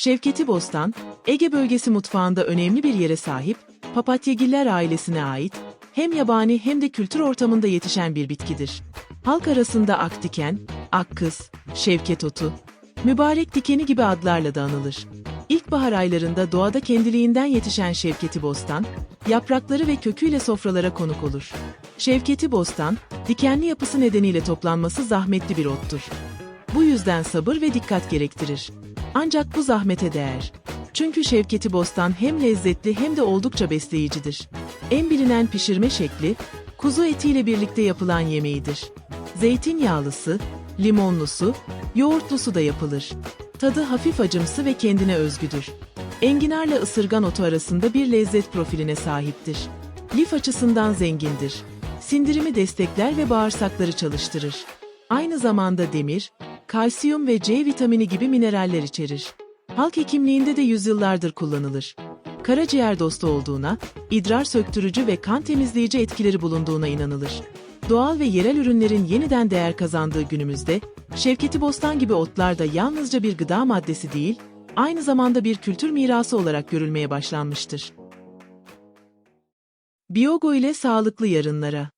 Şevketi Bostan, Ege bölgesi mutfağında önemli bir yere sahip, papatyagiller ailesine ait, hem yabani hem de kültür ortamında yetişen bir bitkidir. Halk arasında akdiken, akkız, şevket otu, mübarek dikeni gibi adlarla da anılır. İlkbahar aylarında doğada kendiliğinden yetişen şevketi bostan, yaprakları ve köküyle sofralara konuk olur. Şevketi bostan, dikenli yapısı nedeniyle toplanması zahmetli bir ottur. Bu yüzden sabır ve dikkat gerektirir. Ancak bu zahmete değer. Çünkü şevketi bostan hem lezzetli hem de oldukça besleyicidir. En bilinen pişirme şekli, kuzu etiyle birlikte yapılan yemeğidir. Zeytinyağlısı, limonlusu, yoğurtlusu da yapılır. Tadı hafif acımsı ve kendine özgüdür. Enginarla ısırgan otu arasında bir lezzet profiline sahiptir. Lif açısından zengindir. Sindirimi destekler ve bağırsakları çalıştırır. Aynı zamanda demir, kalsiyum ve C vitamini gibi mineraller içerir. Halk hekimliğinde de yüzyıllardır kullanılır. Karaciğer dostu olduğuna, idrar söktürücü ve kan temizleyici etkileri bulunduğuna inanılır. Doğal ve yerel ürünlerin yeniden değer kazandığı günümüzde, Şevketi Bostan gibi otlar da yalnızca bir gıda maddesi değil, aynı zamanda bir kültür mirası olarak görülmeye başlanmıştır. Biyogo ile sağlıklı yarınlara